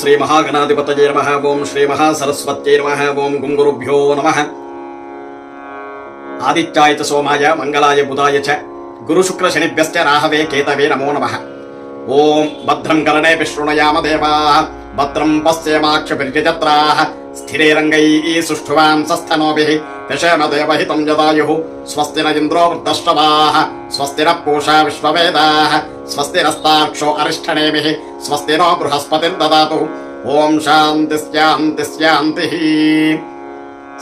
శ్రీ మహాగణాధిపతయ నమ ఓం శ్రీ మహాసరస్వత్యై నమ ఓం గుంగురుభ్యో నమ ఆదిత్యాయ చ సోమాయ మంగళాయ బుధాయ చ గురుశుక్ర శనిభ్యశ్చ రాహవే కేతవే నమో నమ ఓం భద్రం కరణే విశృణయామ దేవా భద్రం పశ్చేమాక్ష స్థిరైరంగై సుష్ఠువాం సస్థనోభిః దశమ దేవహితం యదాయుః స్వస్తి న ఇంద్రో వృద్ధశ్రవాः స్వస్తి న పూషా విశ్వవేదాः స్వస్తి నస్తాక్షో అరిష్టనేమిః స్వస్తి నో బృహస్పతిర్దదాతు ఓం శాంతి శాంతి శాంతి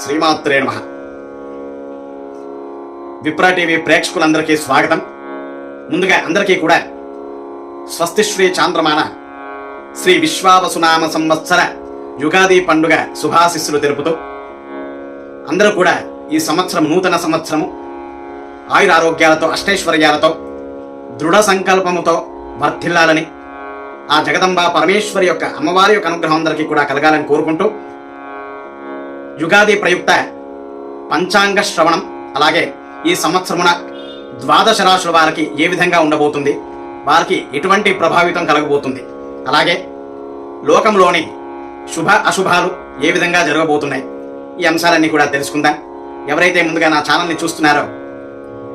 శ్రీమాత్రే నమః విప్రా టీవీ ప్రేక్షకులందరికీ స్వాగతం। ముందుగా అందరికీ కూడా స్వస్తి శ్రీ చాంద్రమాన శ్రీ విశ్వావసునామ సంవత్సర యుగాది పండుగ శుభాశిస్సులు తెలుపుతూ అందరూ కూడా ఈ సంవత్సరం నూతన సంవత్సరము ఆయురారోగ్యాలతో అష్టైశ్వర్యాలతో దృఢ సంకల్పముతో వర్ధిల్లాలని ఆ జగదంబ పరమేశ్వరి యొక్క అమ్మవారి యొక్క అనుగ్రహం అందరికీ కూడా కలగాలని కోరుకుంటూ యుగాది ప్రయుక్త పంచాంగ శ్రవణం అలాగే ఈ సంవత్సరమున ద్వాదశ రాశుల వారికి ఏ విధంగా ఉండబోతుంది వారికి ఎటువంటి ప్రభావితం కలగబోతుంది అలాగే లోకంలోని శుభ అశుభాలు ఏ విధంగా జరగబోతున్నాయి? ఈ అంశాలన్నీ కూడా తెలుసుకుందాం. ఎవరైతే ముందుగా నా ఛానల్ని చూస్తున్నారో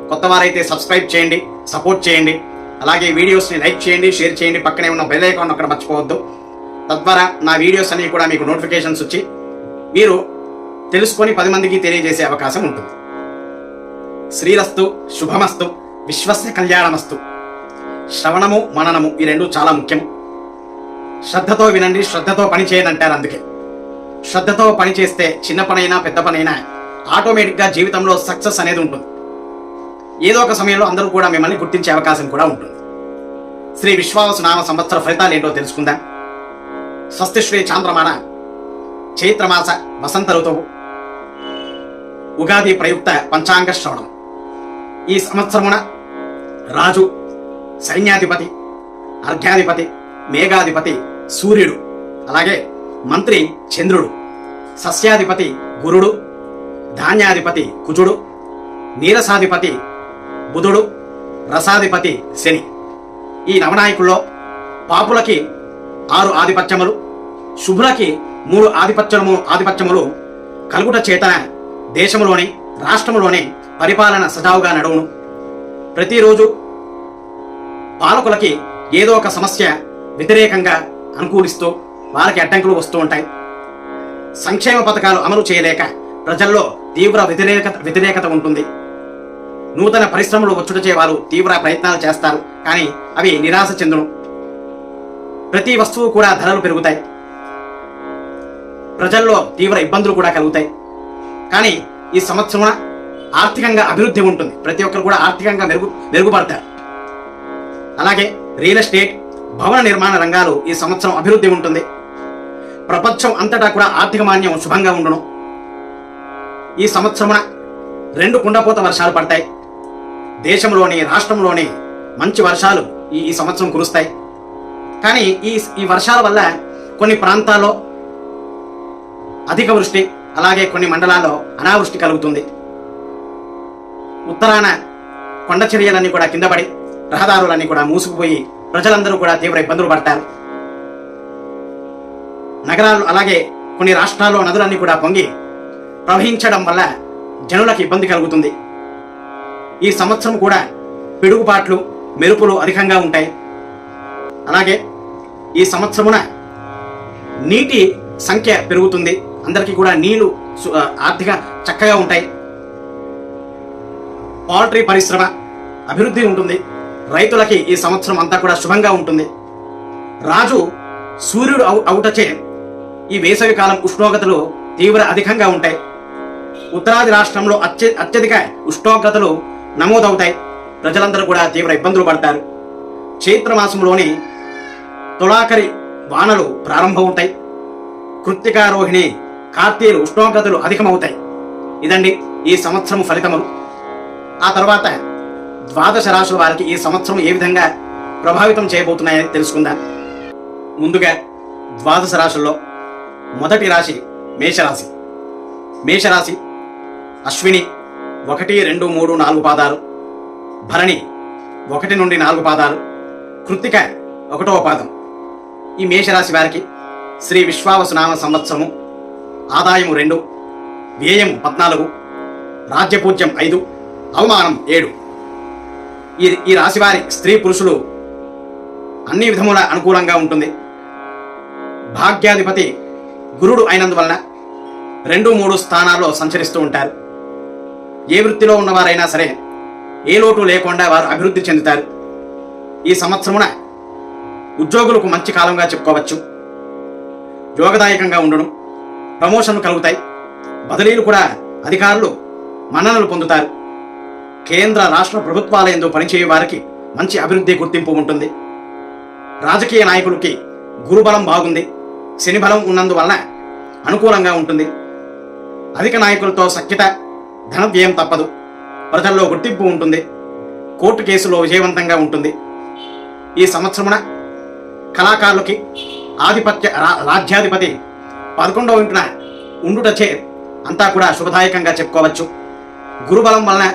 కొత్త వారైతే సబ్స్క్రైబ్ చేయండి సపోర్ట్ చేయండి అలాగే వీడియోస్ని లైక్ చేయండి షేర్ చేయండి పక్కనే ఉన్న బెల్ ఐకాన్ అక్కడ మర్చిపోవద్దు. తద్వారా నా వీడియోస్ అన్నీ కూడా మీకు నోటిఫికేషన్స్ వచ్చి మీరు తెలుసుకొని పది మందికి తెలియజేసే అవకాశం ఉంటుంది. శ్రీరస్తు శుభమస్తు విశ్వస్య కళ్యాణమస్తు. శ్రవణము మననము ఈ రెండు చాలా ముఖ్యం. శ్రద్ధతో వినండి శ్రద్ధతో పని చేయండి అంటారు అందుకే. శ్రద్ధతో పని చేస్తే చిన్న పనైనా పెద్ద పనైనా ఆటోమేటిక్గా జీవితంలో సక్సెస్ అనేది ఉంటుంది. ఏదో ఒక సమయంలో అందరూ కూడా మిమ్మల్ని గుర్తించే అవకాశం కూడా ఉంటుంది. శ్రీ విశ్వాస నామ సంవత్సర ఫలితాలు ఏంటో తెలుసుకుందాం. స్వస్తి శ్రీ చాంద్రమాన చైత్రమాస వసంత ఋతువు ఉగాది ప్రయుక్త పంచాంగ శ్రవణం. ఈ సంవత్సరమున రాజు సైన్యాధిపతి అర్ఘ్యాధిపతి మేఘాధిపతి సూర్యుడు అలాగే మంత్రి చంద్రుడు సస్యాధిపతి గురుడు ధాన్యాధిపతి కుజుడు నీరసాధిపతి బుధుడు రసాధిపతి శని. ఈ నవనాయకుల్లో పాపులకి ఆరు ఆధిపత్యములు శుభ్రకి మూడు ఆధిపత్యము ఆధిపత్యములు కలుగుట చేతన దేశములోని రాష్ట్రములోని పరిపాలన సజావుగా నడువును. ప్రతిరోజు పాలకులకి ఏదో ఒక సమస్య వ్యతిరేకంగా అనుకూలిస్తూ వారికి అడ్డంకులు వస్తూ ఉంటాయి. సంక్షేమ పథకాలు అమలు చేయలేక ప్రజల్లో తీవ్ర వ్యతిరేకత వ్యతిరేకత ఉంటుంది. నూతన పరిశ్రమలు వచ్చుటచే వారు తీవ్ర ప్రయత్నాలు చేస్తారు. కానీ అవి నిరాశ చెందును. ప్రతి వస్తువు కూడా ధరలు పెరుగుతాయి. ప్రజల్లో తీవ్ర ఇబ్బందులు కూడా కలుగుతాయి. కానీ ఈ సంవత్సరమున ఆర్థికంగా అభివృద్ధి ఉంటుంది. ప్రతి ఒక్కరు కూడా ఆర్థికంగా మెరుగు మెరుగుపడతారు. అలాగే రియల్ ఎస్టేట్ భవన నిర్మాణ రంగాలు ఈ సంవత్సరం అభివృద్ధి ఉంటుంది. ప్రపంచం అంతటా కూడా ఆర్థిక మాన్యం శుభంగా ఉండును. ఈ సంవత్సరమున రెండు కుండపోత వర్షాలు పడతాయి. దేశంలోని రాష్ట్రంలోని మంచి వర్షాలు ఈ ఈ సంవత్సరం కురుస్తాయి. కానీ ఈ ఈ వర్షాల వల్ల కొన్ని ప్రాంతాల్లో అధిక వృష్టి అలాగే కొన్ని మండలాల్లో అనావృష్టి కలుగుతుంది. ఉత్తరాన కొండ చర్యలన్నీ కూడా కిందపడి రహదారులన్నీ కూడా మూసుకుపోయి ప్రజలందరూ కూడా తీవ్ర ఇబ్బందులు పడతారు. నగరాలు అలాగే కొన్ని రాష్ట్రాల్లో నదులన్నీ కూడా పొంగి ప్రవహించడం వల్ల జనులకు ఇబ్బంది కలుగుతుంది. ఈ సంవత్సరం కూడా పిడుగుపాట్లు మెరుపులు అధికంగా ఉంటాయి. అలాగే ఈ సంవత్సరమున నీటి సంఖ్య పెరుగుతుంది. అందరికీ కూడా నీళ్ళు ఆర్థిక చక్కగా ఉంటాయి. పౌల్ట్రీ పరిశ్రమ అభివృద్ధి ఉంటుంది. రైతులకి ఈ సంవత్సరం అంతా కూడా శుభంగా ఉంటుంది. రాజు సూర్యుడు అవు అవుటచే ఈ వేసవి కాలం ఉష్ణోగ్రతలు తీవ్ర అధికంగా ఉంటాయి. ఉత్తరాది రాష్ట్రంలో అత్య అత్యధిక ఉష్ణోగ్రతలు నమోదవుతాయి. ప్రజలందరూ కూడా తీవ్ర ఇబ్బందులు పడతారు. చైత్ర మాసంలోని తులాకరి వానలు ప్రారంభమవుతాయి కృత్తికారోహిణి కార్తీలు ఉష్ణోగ్రతలు అధికమవుతాయి. ఇదండి ఈ సంవత్సరం ఫలితములు. ఆ తర్వాత ద్వాదశ రాశుల వారికి ఈ సంవత్సరం ఏ విధంగా ప్రభావితం చేయబోతున్నాయని తెలుసుకుందాం. ముందుగా ద్వాదశ రాశుల్లో మొదటి రాశి మేషరాశి. మేషరాశి అశ్విని ఒకటి రెండు మూడు నాలుగు పాదాలు. భరణి ఒకటి నుండి నాలుగు పాదాలు. కృత్తిక ఒకటవ పాదం. ఈ మేషరాశి వారికి శ్రీ విశ్వావసునామ సంవత్సరము ఆదాయము రెండు వ్యయం పద్నాలుగు రాజ్యపూజ్యం ఐదు అవమానం ఏడు. ఈ ఈ రాశివారి స్త్రీ పురుషులు అన్ని విధముల అనుకూలంగా ఉంటుంది. భాగ్యాధిపతి గురుడు అయినందువలన రెండు మూడు స్థానాల్లో సంచరిస్తూ ఉంటారు. ఏ వృత్తిలో ఉన్నవారైనా సరే ఏ లోటు లేకుండా వారు అభివృద్ధి చెందుతారు. ఈ సంవత్సరమున ఉద్యోగులకు మంచి కాలంగా చెప్పుకోవచ్చు. యోగదాయకంగా ఉండడం ప్రమోషన్లు కలుగుతాయి. బదిలీలు కూడా అధికారులు మన్ననలు పొందుతారు. కేంద్ర రాష్ట్ర ప్రభుత్వాల ఎందు పనిచేయ వారికి మంచి అభివృద్ధి గుర్తింపు ఉంటుంది. రాజకీయ నాయకులకి గురుబలం బాగుంది. శని బలం ఉన్నందువలన అనుకూలంగా ఉంటుంది. అధిక నాయకులతో సఖ్యత ధన వ్యయం తప్పదు. ప్రజల్లో గుర్తింపు ఉంటుంది. కోర్టు కేసులో విజయవంతంగా ఉంటుంది. ఈ సంవత్సరమున కళాకారులకి ఆధిపత్య రాజ్యాధిపతి పదకొండవ ఇంటిన ఉండుటచే అంతా కూడా శుభదాయకంగా చెప్పుకోవచ్చు. గురుబలం వలన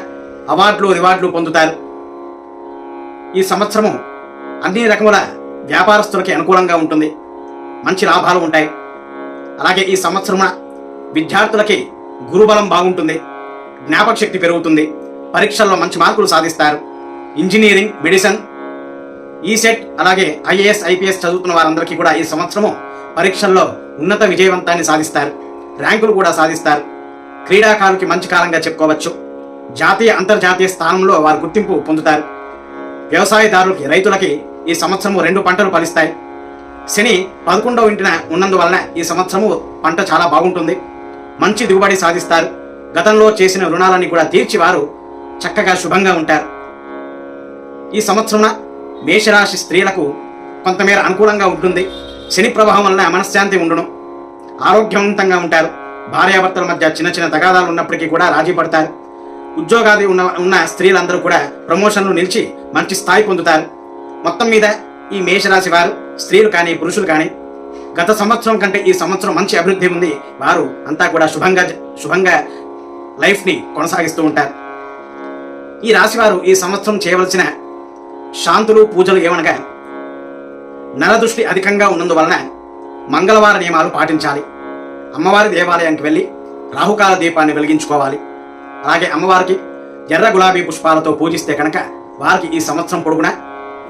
అవార్డులు రివార్డులు పొందుతారు. ఈ సంవత్సరము అన్ని రకముల వ్యాపారస్తులకి అనుకూలంగా ఉంటుంది. మంచి లాభాలు ఉంటాయి. అలాగే ఈ సంవత్సరమున విద్యార్థులకి గురుబలం బాగుంటుంది. జ్ఞాపక శక్తి పెరుగుతుంది. పరీక్షల్లో మంచి మార్కులు సాధిస్తారు. ఇంజనీరింగ్ మెడిసిన్ ఈసెట్ అలాగే ఐఏఎస్ ఐపీఎస్ చదువుతున్న వారందరికీ కూడా ఈ సంవత్సరము పరీక్షల్లో ఉన్నత విజయవంతాన్ని సాధిస్తారు. ర్యాంకులు కూడా సాధిస్తారు. క్రీడాకారులకి మంచి కాలంగా చెప్పుకోవచ్చు. జాతీయ అంతర్జాతీయ స్థానంలో వారు గుర్తింపు పొందుతారు. వ్యవసాయదారులకి రైతులకి ఈ సంవత్సరము రెండు పంటలు ఫలిస్తాయి. శని పదకొండవ ఇంటిన ఉన్నందువలన ఈ సంవత్సరము పంట చాలా బాగుంటుంది. మంచి దిగుబడి సాధిస్తారు. గతంలో చేసిన రుణాలన్నీ కూడా తీర్చి వారు చక్కగా శుభంగా ఉంటారు. ఈ సంవత్సరం మేషరాశి స్త్రీలకు కొంతమేర అనుకూలంగా ఉంటుంది. శని ప్రభావం వలన మనశ్శాంతి ఉండడం ఆరోగ్యవంతంగా ఉంటారు. భార్యాభర్తల మధ్య చిన్న చిన్న తగాదాలు ఉన్నప్పటికీ కూడా రాజీ పడతారు ఉద్యోగాది ఉన్న ఉన్న స్త్రీలందరూ కూడా ప్రమోషన్లు నిలిచి మంచి స్థాయి పొందుతారు. మొత్తం మీద ఈ మేషరాశి వారు స్త్రీలు కానీ పురుషులు కానీ గత సంవత్సరం కంటే ఈ సంవత్సరం మంచి అభివృద్ధి ఉంది. వారు అంతా కూడా శుభంగా శుభంగా లైఫ్ని కొనసాగిస్తూ ఉంటారు. ఈ రాశివారు ఈ సంవత్సరం చేయవలసిన శాంతులు పూజలు ఏమనగా నరదృష్టి అధికంగా ఉన్నందువలన మంగళవార నియమాలు పాటించాలి. అమ్మవారి దేవాలయానికి వెళ్ళి రాహుకాల దీపాన్ని వెలిగించుకోవాలి. అలాగే అమ్మవారికి ఎర్ర గులాబీ పుష్పాలతో పూజిస్తే కనుక వారికి ఈ సంవత్సరం పొడుగున?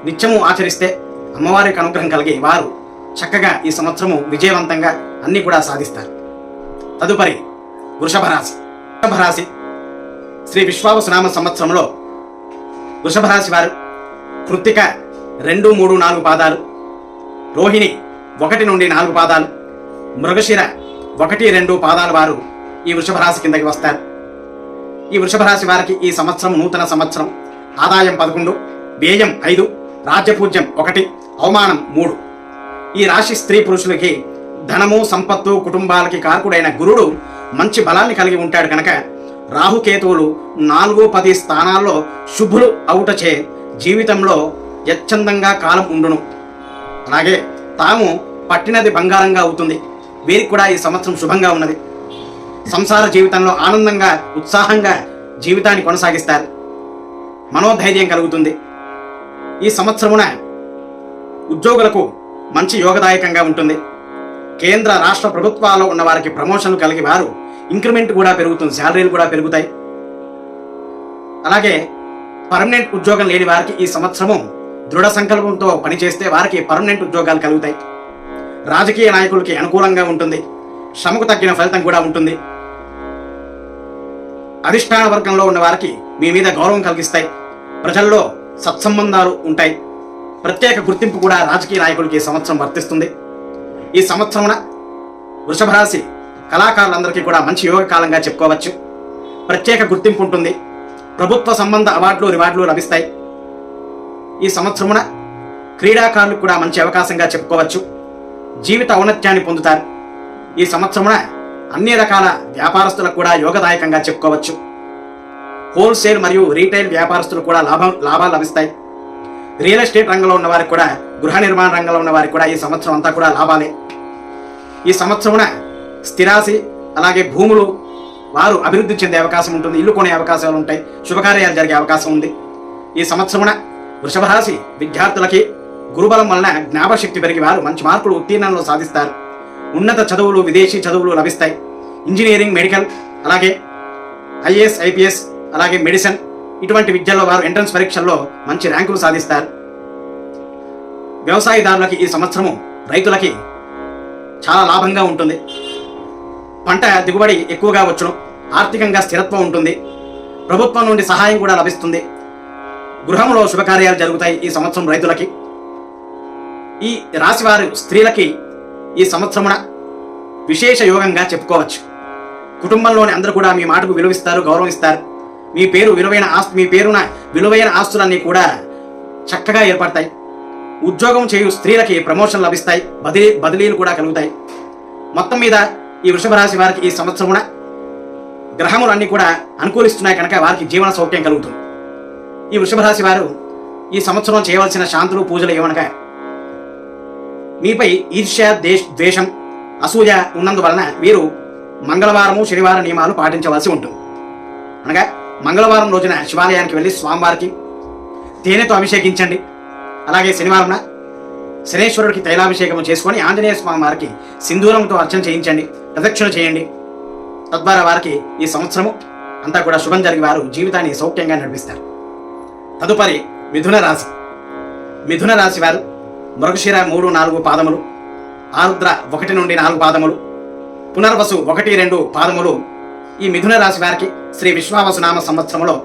నిత్యము ఆచరిస్తే అమ్మవారికి అనుగ్రహం కలిగి వారు చక్కగా ఈ సంవత్సరము విజయవంతంగా అన్ని కూడా సాధిస్తారు. తదుపరి వృషభ రాశి వృషభ రాశి శ్రీ విశ్వావసునామ సంవత్సరంలో వృషభ రాశి వారు కృత్తిక రెండు మూడు నాలుగు పాదాలు రోహిణి ఒకటి నుండి నాలుగు పాదాలు మృగశిర ఒకటి రెండు పాదాల వారు ఈ వృషభ రాశి కిందకి వస్తారు. ఈ వృషభ రాశి వారికి ఈ సంవత్సరం నూతన సంవత్సరం. ఆదాయం పదకొండు వ్యయం ఐదు రాజ్యపూజ్యం ఒకటి అవమానం మూడు. ఈ రాశి స్త్రీ పురుషులకి ధనము సంపత్తు కుటుంబాలకి కారకుడైన గురుడు మంచి బలాన్ని కలిగి ఉంటాడు కనుక రాహుకేతువులు నాలుగు పది స్థానాల్లో శుభులు అవుటచే జీవితంలో యచ్చందంగా కాలం ఉండును. అలాగే తాము పట్టినది బంగారంగా అవుతుంది. వీరికి కూడా ఈ సంవత్సరం శుభంగా ఉన్నది. సంసార జీవితంలో ఆనందంగా ఉత్సాహంగా జీవితాన్ని కొనసాగిస్తారు. మనోధైర్యం కలుగుతుంది. ఈ సంవత్సరమున ఉద్యోగులకు మంచి యోగదాయకంగా ఉంటుంది. కేంద్ర రాష్ట్ర ప్రభుత్వాల్లో ఉన్న వారికి ప్రమోషన్లు కలిగి వారు ఇంక్రిమెంట్ కూడా పెరుగుతుంది శాలరీలు కూడా పెరుగుతాయి. అలాగే పర్మనెంట్ ఉద్యోగం లేని వారికి ఈ సంవత్సరము దృఢ సంకల్పంతో పనిచేస్తే వారికి పర్మనెంట్ ఉద్యోగాలు కలుగుతాయి. రాజకీయ నాయకులకి అనుకూలంగా ఉంటుంది. శ్రమకు తగ్గిన ఫలితం కూడా ఉంటుంది. అధిష్టాన వర్గంలో ఉన్న వారికి మీ మీద గౌరవం కలిగిస్తాయి. ప్రజల్లో సత్సంబంధాలు ఉంటాయి. ప్రత్యేక గుర్తింపు కూడా రాజకీయ నాయకులకి ఈ సంవత్సరం వర్తిస్తుంది. ఈ సంవత్సరమున వృషభ రాశి కళాకారులందరికీ కూడా మంచి యోగ కాలంగా చెప్పుకోవచ్చు. ప్రత్యేక గుర్తింపు ఉంటుంది. ప్రభుత్వ సంబంధ అవార్డులు రివార్డులు లభిస్తాయి. ఈ సంవత్సరమున క్రీడాకారులకు కూడా మంచి అవకాశంగా చెప్పుకోవచ్చు. జీవిత ఔన్నత్యాన్ని పొందుతారు. ఈ సంవత్సరమున అన్ని రకాల వ్యాపారస్తులకు కూడా యోగదాయకంగా చెప్పుకోవచ్చు. హోల్సేల్ మరియు రీటైల్ వ్యాపారస్తులు కూడా లాభం లాభాలు లభిస్తాయి. రియల్ ఎస్టేట్ రంగంలో ఉన్న వారికి కూడా గృహ నిర్మాణ రంగంలో ఉన్న వారికి కూడా ఈ సంవత్సరం అంతా కూడా లాభాలే. ఈ సంవత్సరమున స్థిరాసి అలాగే భూములు వారు అభివృద్ధి చెందే అవకాశం ఉంటుంది ఇల్లు కొనే అవకాశాలు ఉంటాయి శుభకార్యాలు జరిగే అవకాశం ఉంది. ఈ సంవత్సరమున వృషభరాశి విద్యార్థులకి గురుబలం వలన జ్ఞాపశక్తి పెరిగి వారు మంచి మార్కులు ఉత్తీర్ణంలో సాధిస్తారు. ఉన్నత చదువులు విదేశీ చదువులు లభిస్తాయి. ఇంజనీరింగ్ మెడికల్ అలాగే ఐఏఎస్ ఐపీఎస్ అలాగే మెడిసిన్ ఇటువంటి విద్యల్లో వారు ఎంట్రన్స్ పరీక్షల్లో మంచి ర్యాంకులు సాధిస్తారు. వ్యవసాయదారులకి ఈ సంవత్సరము రైతులకి చాలా లాభంగా ఉంటుంది. పంట దిగుబడి ఎక్కువగా వచ్చును ఆర్థికంగా స్థిరత్వం ఉంటుంది ప్రభుత్వం నుండి సహాయం కూడా లభిస్తుంది. గృహంలో శుభకార్యాలు జరుగుతాయి ఈ సంవత్సరం రైతులకి. ఈ రాశివారు స్త్రీలకి ఈ సంవత్సరమున విశేష యోగంగా చెప్పుకోవచ్చు. కుటుంబంలోని అందరూ కూడా మీ మాటకు విలువిస్తారు గౌరవిస్తారు. మీ పేరు విలువైన ఆస్తు మీ పేరున విలువైన ఆస్తులన్నీ కూడా చక్కగా ఏర్పడతాయి. ఉద్యోగం చేయు స్త్రీలకి ప్రమోషన్ లభిస్తాయి బదిలీ బదిలీలు కూడా కలుగుతాయి. మొత్తం మీద ఈ వృషభ రాశి వారికి ఈ సంవత్సరమున గ్రహములన్నీ కూడా అనుకూలిస్తున్నాయి కనుక వారికి జీవన సౌఖ్యం కలుగుతుంది. ఈ వృషభ రాశి వారు ఈ సంవత్సరం చేయవలసిన శాంతులు పూజలు ఏమనగా మీపై ఈర్ష్య దేశ ద్వేషం అసూయ ఉన్నందువలన వీరు మంగళవారము శనివారం నియమాలు పాటించవలసి ఉంటుంది. అనగా మంగళవారం రోజున శివాలయానికి వెళ్ళి స్వామివారికి తేనెతో అభిషేకించండి. అలాగే శనివారంన శనేశ్వరుడికి తైలాభిషేకం చేసుకొని ఆంజనేయ స్వామి వారికి సింధూరంతో అర్చన చేయించండి ప్రదక్షిణ చేయండి. తద్వారా వారికి ఈ సంవత్సరము అంతా కూడా శుభం జరిగి వారు జీవితాన్ని సౌఖ్యంగా నడిపిస్తారు. తదుపరి మిథున రాశి. మిథున రాశి వారు మృగశిర మూడు నాలుగు పాదములు ఆరుద్ర ఒకటి నుండి నాలుగు పాదములు పునర్వసు ఒకటి రెండు పాదములు. ఈ మిథున రాశి వారికి శ్రీ విశ్వావసునామ సంవత్సరంలో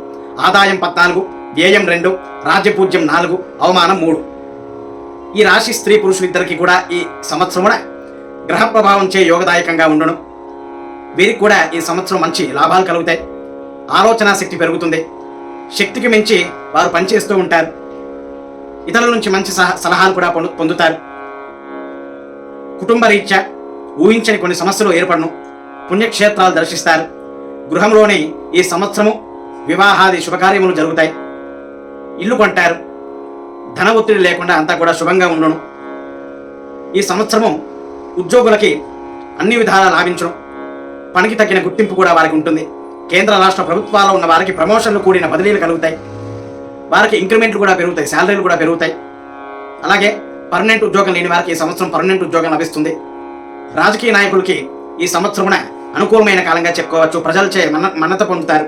ఆదాయం పద్నాలుగు వ్యయం రెండు రాజ్యపూజ్యం నాలుగు అవమానం మూడు. ఈ రాశి స్త్రీ పురుషులిద్దరికీ కూడా ఈ సంవత్సరమున గ్రహ ప్రభావంచే యోగదాయకంగా ఉండడం వీరికి కూడా ఈ సంవత్సరం మంచి లాభాలు కలుగుతాయి. ఆలోచన శక్తి పెరుగుతుంది. శక్తికి మించి వారు పనిచేస్తూ ఉంటారు. ఇతరుల నుంచి మంచి సహ సలహాలు కూడా పొందు పొందుతారు. కుటుంబ రీత్యా ఊహించని కొన్ని సమస్యలు ఏర్పడను. పుణ్యక్షేత్రాలు దర్శిస్తారు. గృహంలోని ఈ సంవత్సరము వివాహాది శుభకార్యములు జరుగుతాయి. ఇల్లు కొంటారు. ధన ఒత్తిడి లేకుండా అంతా కూడా శుభంగా ఉండను. ఈ సంవత్సరము ఉద్యోగులకి అన్ని విధాలా లాభించడం పనికి తగిన గుర్తింపు కూడా వారికి ఉంటుంది. కేంద్ర రాష్ట్ర ప్రభుత్వాల్లో ఉన్న వారికి ప్రమోషన్లు కూడిన బదిలీలు కలుగుతాయి. వారికి ఇంక్రిమెంట్లు కూడా పెరుగుతాయి. శాలరీలు కూడా పెరుగుతాయి. అలాగే పర్మనెంట్ ఉద్యోగం లేని వారికి ఈ సంవత్సరం పర్మనెంట్ ఉద్యోగం లభిస్తుంది. రాజకీయ నాయకులకి ఈ సంవత్సరమున అనుకూలమైన కాలంగా చెప్పుకోవచ్చు. ప్రజలచే మన మన్నత పొందుతారు.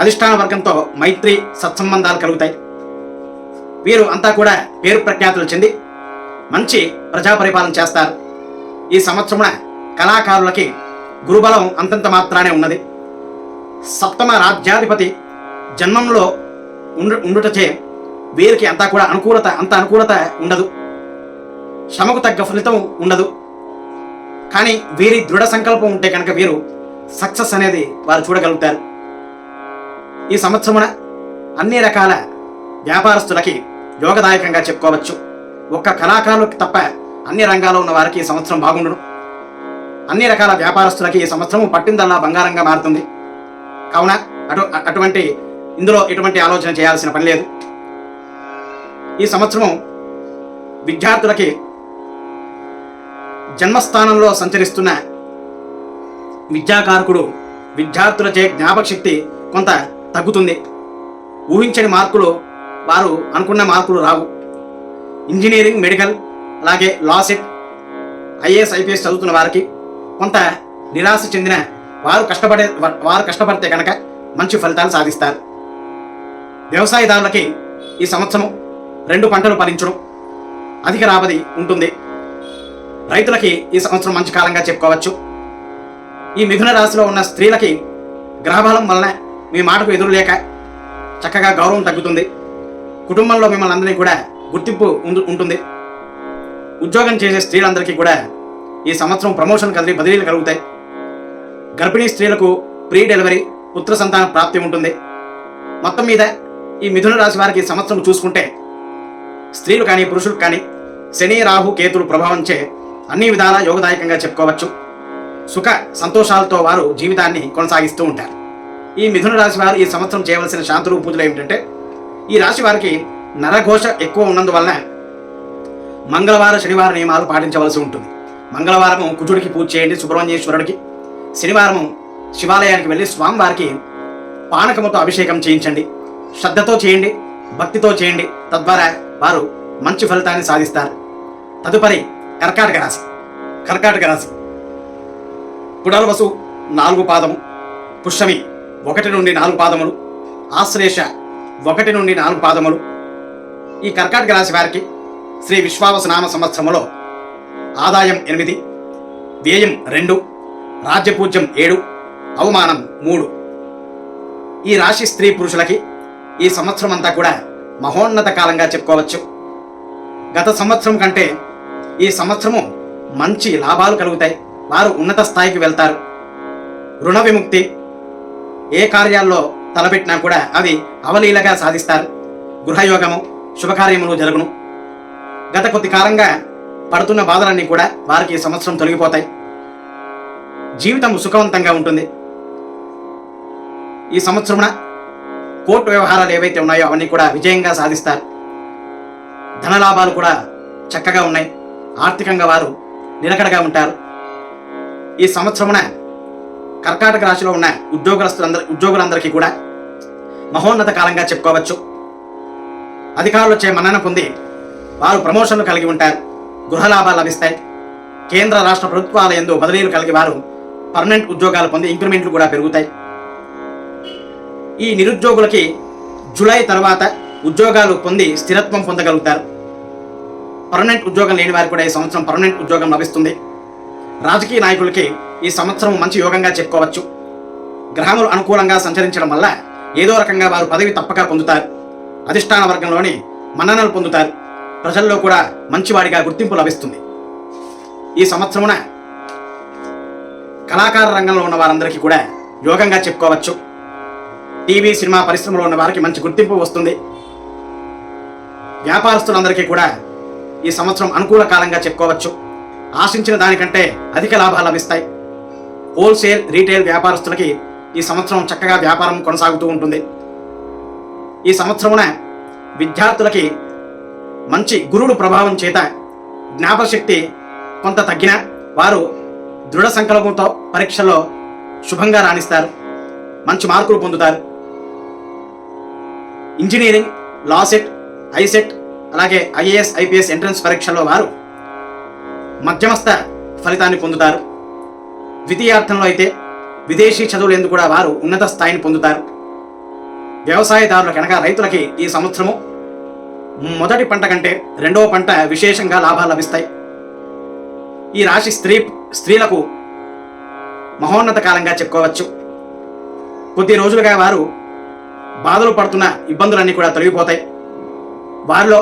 అధిష్టాన వర్గంతో మైత్రి సత్సంబంధాలు కలుగుతాయి. వీరు అంతా కూడా పేరు ప్రఖ్యాతులు చెంది మంచి ప్రజా పరిపాలన చేస్తారు. ఈ సంవత్సరమున కళాకారులకి గురుబలం అంతంత మాత్రానే ఉన్నది. సప్తమ రాజ్యాధిపతి జన్మంలో ఉండు ఉండుటచే వీరికి అంతా కూడా అనుకూలత అంత అనుకూలత ఉండదు. శ్రమకు తగ్గ ఫలితం ఉండదు. కానీ వీరి దృఢ సంకల్పం ఉంటే కనుక వీరు సక్సెస్ అనేది వారు చూడగలుగుతారు. ఈ సంవత్సరమున అన్ని రకాల వ్యాపారస్తులకి యోగదాయకంగా చెప్పుకోవచ్చు. ఒక్క కళాకారులకు తప్ప అన్ని రంగాల్లో ఉన్న వారికి ఈ సంవత్సరం బాగుండును. అన్ని రకాల వ్యాపారస్తులకి ఈ సంవత్సరం పట్టిందల్లా బంగారంగా మారుతుంది. కావున అటు అటువంటి ఇందులో ఎటువంటి ఆలోచన చేయాల్సిన పని లేదు. ఈ సంవత్సరం విద్యార్థులకి జన్మస్థానంలో సంచరిస్తున్న విద్యాకారకుడు విద్యార్థులచే జ్ఞాపక శక్తి కొంత తగ్గుతుంది. ఊహించని మార్కులు వారు అనుకున్న మార్కులు రావు. ఇంజనీరింగ్ మెడికల్ అలాగే లాసెట్ ఐఏఎస్ ఐపీఎస్ చదువుతున్న వారికి కొంత నిరాశ చెందిన వారు కష్టపడే వారు కష్టపడితే కనుక మంచి ఫలితాలు సాధిస్తారు. వ్యవసాయదారులకి ఈ సంవత్సరం రెండు పంటలు ఫలించడం అధిక రాబడి ఉంటుంది. రైతులకి ఈ సంవత్సరం మంచి కాలంగా చెప్పుకోవచ్చు. ఈ మిథున రాశిలో ఉన్న స్త్రీలకి గ్రహబలం వలన మీ మాటకు ఎదురు లేక చక్కగా గౌరవం తగ్గుతుంది. కుటుంబంలో మిమ్మల్ని అందరినీ కూడా గుర్తింపు ఉంటుంది. ఉద్యోగం చేసే స్త్రీలందరికీ కూడా ఈ సంవత్సరం ప్రమోషన్ కదిలి బదిలీలు కలుగుతాయి. గర్భిణీ స్త్రీలకు ప్రీ డెలివరీ పుత్ర సంతాన ప్రాప్తి ఉంటుంది. మొత్తం మీద ఈ మిథున రాశి వారికి సంవత్సరం చూసుకుంటే స్త్రీలు కానీ పురుషులు కానీ శని రాహు కేతులు ప్రభావంచే అన్ని విధాల యోగదాయకంగా చెప్పుకోవచ్చు. సుఖ సంతోషాలతో వారు జీవితాన్ని కొనసాగిస్తూ ఉంటారు. ఈ మిథున రాశి వారు ఈ సంవత్సరం చేయవలసిన శాంతులు పూజలు ఏమిటంటే ఈ రాశి వారికి నరఘోష ఎక్కువ ఉన్నందువలన మంగళవార శనివార నియమాలు పాటించవలసి ఉంటుంది. మంగళవారం కుజుడికి పూజ చేయండి సుబ్రహ్మణ్యేశ్వరుడికి. శనివారము శివాలయానికి వెళ్ళి స్వామివారికి పానకముతో అభిషేకం చేయించండి. శ్రద్ధతో చేయండి భక్తితో చేయండి. తద్వారా వారు మంచి ఫలితాన్ని సాధిస్తారు. తదుపరి కర్కాటక రాశి. కర్కాటక రాశి. పునర్వసు నాలుగు పాదము పుష్యమి ఒకటి నుండి నాలుగు పాదములు ఆశ్లేష ఒకటి నుండి నాలుగు పాదములు. ఈ కర్కాటక రాశి వారికి శ్రీ విశ్వావసనామ సంవత్సరంలో ఆదాయం ఎనిమిది వ్యయం రెండు రాజ్యపూజ్యం ఏడు అవమానం మూడు. ఈ రాశి స్త్రీ పురుషులకి ఈ సంవత్సరం అంతా కూడా మహోన్నత కాలంగా చెప్పుకోవచ్చు. గత సంవత్సరం కంటే ఈ సంవత్సరము మంచి లాభాలు కలుగుతాయి. వారు ఉన్నత స్థాయికి వెళ్తారు. రుణ విముక్తి ఏ కార్యాల్లో తలపెట్టినా కూడా అవి అవలీలగా సాధిస్తారు. గృహయోగము శుభకార్యములు జరుగును. గత కొద్ది కాలంగా పడుతున్న బాధలన్నీ కూడా వారికి ఈ సంవత్సరం తొలగిపోతాయి. జీవితం సుఖవంతంగా ఉంటుంది. ఈ సంవత్సరమున కోర్టు వ్యవహారాలు ఏవైతే ఉన్నాయో అవన్నీ కూడా విజయంగా సాధిస్తారు. ధనలాభాలు కూడా చక్కగా ఉన్నాయి. ఆర్థికంగా వారు నిలకడగా ఉంటారు. ఈ సంవత్సరమున కర్కాటక రాశిలో ఉన్న ఉద్యోగస్తులందరి ఉద్యోగులందరికీ కూడా మహోన్నత కాలంగా చెప్పుకోవచ్చు. అధికారులు వచ్చే మన్నన పొంది వారు ప్రమోషన్లు కలిగి ఉంటారు. గృహ లాభాలు లభిస్తాయి. కేంద్ర రాష్ట్ర ప్రభుత్వాల ఎందు బదిలీలు కలిగి వారు పర్మనెంట్ ఉద్యోగాలు పొంది ఇంక్రిమెంట్లు కూడా పెరుగుతాయి. ఈ నిరుద్యోగులకి జూలై తర్వాత ఉద్యోగాలు పొంది స్థిరత్వం పొందగలుగుతారు. పర్మనెంట్ ఉద్యోగం లేని వారికి కూడా ఈ సంవత్సరం పర్మనెంట్ ఉద్యోగం లభిస్తుంది. రాజకీయ నాయకులకి ఈ సంవత్సరం మంచి యోగంగా చెప్పుకోవచ్చు. గ్రహములు అనుకూలంగా సంచరించడం వల్ల ఏదో రకంగా వారు పదవి తప్పక పొందుతారు. అధిష్టాన వర్గంలోని మన్ననలు పొందుతారు. ప్రజల్లో కూడా మంచివాడిగా గుర్తింపు లభిస్తుంది. ఈ సంవత్సరమున కళాకార రంగంలో ఉన్న వారందరికీ కూడా యోగంగా చెప్పుకోవచ్చు. టీవీ సినిమా పరిశ్రమలో ఉన్న వారికి మంచి గుర్తింపు వస్తుంది. వ్యాపారస్తులందరికీ కూడా ఈ సంవత్సరం అనుకూల కాలంగా చెప్పుకోవచ్చు. ఆశించిన దానికంటే అధిక లాభాలు లభిస్తాయి. హోల్సేల్ రీటైల్ వ్యాపారస్తులకి ఈ సంవత్సరం చక్కగా వ్యాపారం కొనసాగుతూ ఉంటుంది. ఈ సంవత్సరమున విద్యార్థులకి మంచి గురుడు ప్రభావం చేత జ్ఞాపశక్తి కొంత తగ్గిన వారు దృఢ సంకల్పంతో పరీక్షల్లో శుభంగా రాణిస్తారు. మంచి మార్కులు పొందుతారు. ఇంజనీరింగ్ లాసెట్ ఐసెట్ అలాగే ఐఏఎస్ ఐపీఎస్ ఎంట్రన్స్ పరీక్షల్లో వారు మధ్యమస్థ ఫలితాన్ని పొందుతారు. ద్వితీయార్థంలో అయితే విదేశీ చదువులు ఎందుకు కూడా వారు ఉన్నత స్థాయిని పొందుతారు. వ్యవసాయదారులకు అనగా రైతులకి ఈ సంవత్సరము మొదటి పంట కంటే రెండవ పంట విశేషంగా లాభాలు లభిస్తాయి. ఈ రాశి స్త్రీ స్త్రీలకు మహోన్నత కాలంగా చెప్పుకోవచ్చు. కొద్ది రోజులుగా వారు బాధలు పడుతున్న ఇబ్బందులన్నీ కూడా తొలగిపోతాయి. వారిలో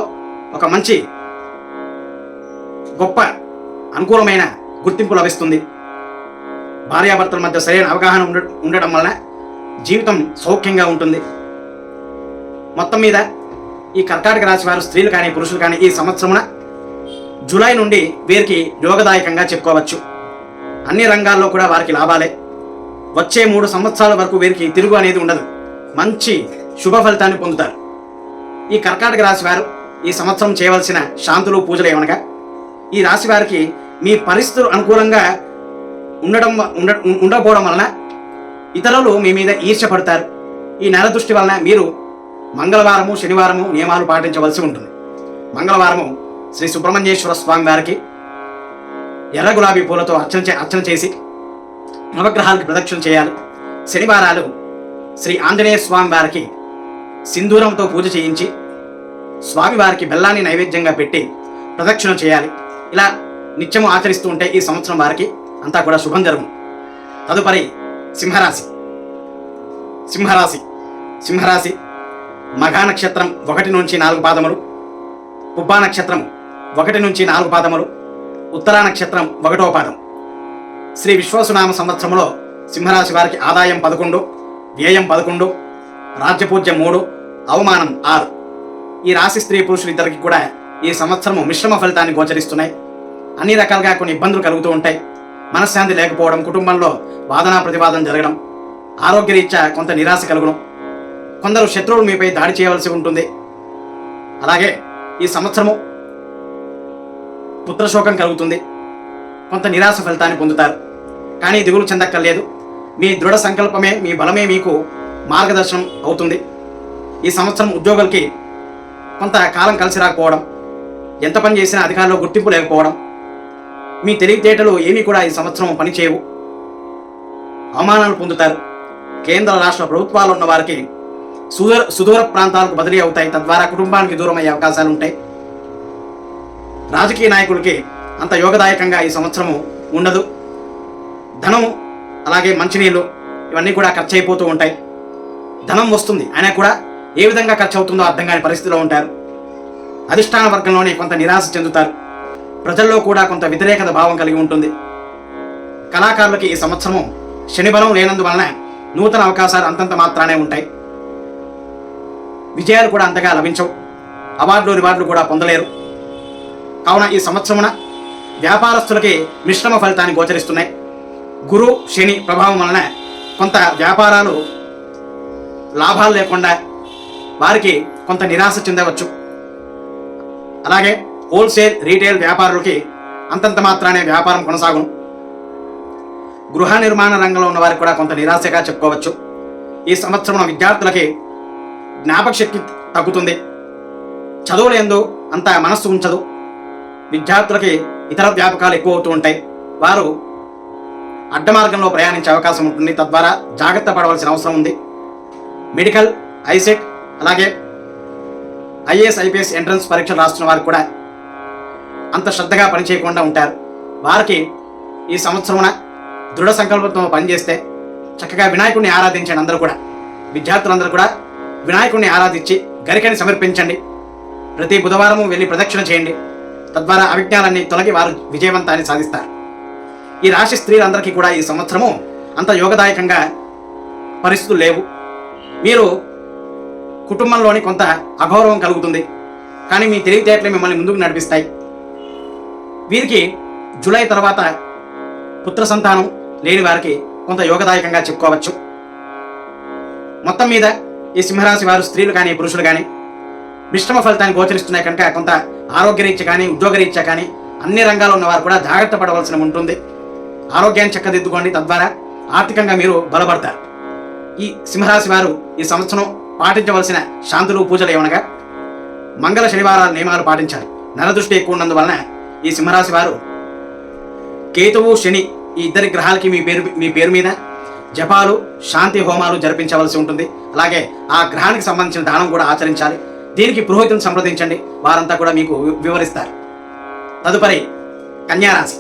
ఒక మంచి గొప్ప అనుకూలమైన గుర్తింపు లభిస్తుంది. భార్యాభర్తల మధ్య సరైన అవగాహన ఉండ ఉండడం వలన జీవితం సౌఖ్యంగా ఉంటుంది. మొత్తం మీద ఈ కర్కాటక రాశి వారు స్త్రీలు కానీ పురుషులు కానీ ఈ సంవత్సరమున జూలై నుండి వీరికి యోగదాయకంగా చెప్పుకోవచ్చు. అన్ని రంగాల్లో కూడా వారికి లాభాలే. వచ్చే మూడు సంవత్సరాల వరకు వీరికి తిరుగు అనేది ఉండదు. మంచి శుభ ఫలితాన్ని పొందుతారు. ఈ కర్కాటక రాశి వారు ఈ సంవత్సరం చేయవలసిన శాంతులు పూజలు ఏమనగా? ఈ రాశి వారికి మీ పరిస్థితులు అనుకూలంగా ఉండడం ఉండ ఉండకపోవడం వలన ఇతరులు మీ మీద ఈర్ష్యపడతారు. ఈ నెల దృష్టి వలన మీరు మంగళవారము శనివారము నియమాలు పాటించవలసి ఉంటుంది. మంగళవారము శ్రీ సుబ్రహ్మణ్యేశ్వర స్వామి వారికి ఎర్ర గులాబీ పూలతో అర్చన చే అర్చన చేసి నవగ్రహాలకు ప్రదక్షిణ చేయాలి. శనివారాలు శ్రీ ఆంజనేయ స్వామి వారికి సింధూరంతో పూజ చేయించి స్వామివారికి బెల్లాన్ని నైవేద్యంగా పెట్టి ప్రదక్షిణం చేయాలి. ఇలా నిత్యము ఆచరిస్తూ ఉంటే ఈ సంవత్సరం వారికి అంతా కూడా శుభం జరుగును తదుపరి సింహరాశి. సింహరాశి. సింహరాశి మఘా నక్షత్రం ఒకటి నుంచి నాలుగు పాదములు పుబ్బా నక్షత్రం ఒకటి నుంచి నాలుగు పాదములు ఉత్తరా నక్షత్రం ఒకటో పాదం. శ్రీ విశ్వసునామ సంవత్సరంలో సింహరాశి వారికి ఆదాయం పదకొండు వ్యయం పదకొండు రాజ్యపూజ్యం మూడు అవమానం ఆరు. ఈ రాశి స్త్రీ పురుషులు ఇద్దరికి కూడా ఈ సంవత్సరము మిశ్రమ ఫలితాన్ని గోచరిస్తున్నాయి. అన్ని రకాలుగా కొన్ని ఇబ్బందులు కలుగుతూ ఉంటాయి. మనశ్శాంతి లేకపోవడం కుటుంబంలో వాదనా ప్రతివాదన జరగడం ఆరోగ్యరీత్యా కొంత నిరాశ కలగడం కొందరు శత్రువులు మీపై దాడి చేయవలసి ఉంటుంది. అలాగే ఈ సంవత్సరము పుత్రశోకం కలుగుతుంది. కొంత నిరాశ ఫలితాన్ని పొందుతారు. కానీ దిగులు చెందక్కర్లేదు. మీ దృఢ సంకల్పమే మీ బలమే మీకు మార్గదర్శనం అవుతుంది. ఈ సంవత్సరం ఉద్యోగులకి కొంత కాలం కలిసి రాకపోవడం ఎంత పని చేసినా అధికారంలో గుర్తింపు లేకపోవడం మీ తెలివితేటలు ఏమీ కూడా ఈ సంవత్సరం పనిచేయవు అవమానాలు పొందుతారు. కేంద్ర రాష్ట్ర ప్రభుత్వాలు ఉన్న వారికి సుదూర సుదూర ప్రాంతాలకు బదిలీ అవుతాయి. తద్వారా కుటుంబానికి దూరం అయ్యే అవకాశాలు ఉంటాయి. రాజకీయ నాయకులకి అంత యోగదాయకంగా ఈ సంవత్సరము ఉండదు. ధనము అలాగే మంచినీళ్ళు ఇవన్నీ కూడా ఖర్చు అయిపోతూ ఉంటాయి. ధనం వస్తుంది. అయినా కూడా ఏ విధంగా ఖర్చు అవుతుందో అర్థం కాని పరిస్థితిలో ఉంటారు. అధిష్టాన వర్గంలోనే కొంత నిరాశ చెందుతారు. ప్రజల్లో కూడా కొంత వ్యతిరేకత భావం కలిగి ఉంటుంది. కళాకారులకి ఈ సంవత్సరము శనిబలం లేనందువలన నూతన అవకాశాలు అంతంత మాత్రానే ఉంటాయి. విజయాలు కూడా అంతగా లభించవు. అవార్డులు రివార్డులు కూడా పొందలేరు. కావున ఈ సంవత్సరమున వ్యాపారస్తులకి మిశ్రమ ఫలితాన్ని గోచరిస్తున్నాయి. గురు శని ప్రభావం వలన కొంత వ్యాపారాలు లాభాలు లేకుండా వారికి కొంత నిరాశ చెందవచ్చు. అలాగే హోల్సేల్ రీటైల్ వ్యాపారులకి అంతంత మాత్రానే వ్యాపారం కొనసాగును. గృహ నిర్మాణ రంగంలో ఉన్న వారికి కూడా కొంత నిరాశగా చెప్పుకోవచ్చు. ఈ సంవత్సరం విద్యార్థులకి జ్ఞాపక శక్తి తగ్గుతుంది. చదువులు ఎందు అంత మనస్సు ఉంచదు. విద్యార్థులకి ఇతర వ్యాపకాలు ఎక్కువ అవుతూ ఉంటాయి. వారు అడ్డ మార్గంలో ప్రయాణించే అవకాశం ఉంటుంది. తద్వారా జాగ్రత్త పడవలసిన అవసరం ఉంది. మెడికల్ ఐసెట్ అలాగే ఐఏఎస్ ఐపీఎస్ ఎంట్రన్స్ పరీక్షలు రాస్తున్న వారు కూడా అంత శ్రద్ధగా పనిచేయకుండా ఉంటారు. వారికి ఈ సంవత్సరమున దృఢ సంకల్పంతో పనిచేస్తే చక్కగా వినాయకుడిని ఆరాధించండి అందరూ కూడా. విద్యార్థులందరూ కూడా వినాయకుడిని ఆరాధించి గరికని సమర్పించండి. ప్రతి బుధవారము వెళ్ళి ప్రదక్షిణ చేయండి. తద్వారా అవిజ్ఞానాన్ని తొలగి వారు విజయవంతాన్ని సాధిస్తారు. ఈ రాశి స్త్రీలందరికీ కూడా ఈ సంవత్సరము అంత యోగదాయకంగా పరిస్థితులు లేవు. మీరు కుటుంబంలోని కొంత అగౌరవం కలుగుతుంది. కానీ మీ తెలివితేటలు మిమ్మల్ని ముందుకు నడిపిస్తాయి. వీరికి జూలై తర్వాత పుత్ర సంతానం లేని వారికి కొంత యోగదాయకంగా చెప్పుకోవచ్చు. మొత్తం మీద ఈ సింహరాశి వారు స్త్రీలు కానీ పురుషులు కానీ మిశ్రమ ఫలితాన్ని గోచరిస్తున్నాయి కనుక కొంత ఆరోగ్యరీత్యా కానీ ఉద్యోగరీత్యా కానీ అన్ని రంగాల్లో ఉన్నవారు కూడా జాగ్రత్త పడవలసిన ఉంటుంది. ఆరోగ్యాన్ని చక్కదిద్దుకోండి. తద్వారా ఆర్థికంగా మీరు బలపడతారు. ఈ సింహరాశి వారు ఈ సంవత్సరం పాటించవలసిన శాంతులు పూజలు ఏమనగా? మంగళ శనివారాల నియమాలు పాటించాలి. నరదృష్టి ఎక్కువ ఉన్నందువలన ఈ సింహరాశి వారు కేతువు శని ఈ ఇద్దరి గ్రహాలకి మీ పేరు మీ పేరు మీద జపాలు శాంతి హోమాలు జరిపించవలసి ఉంటుంది. అలాగే ఆ గ్రహానికి సంబంధించిన దానం కూడా ఆచరించాలి. దీనికి పురోహితుని సంప్రదించండి. వారంతా కూడా మీకు వి- వివరిస్తారు. తదుపరి కన్యారాశి.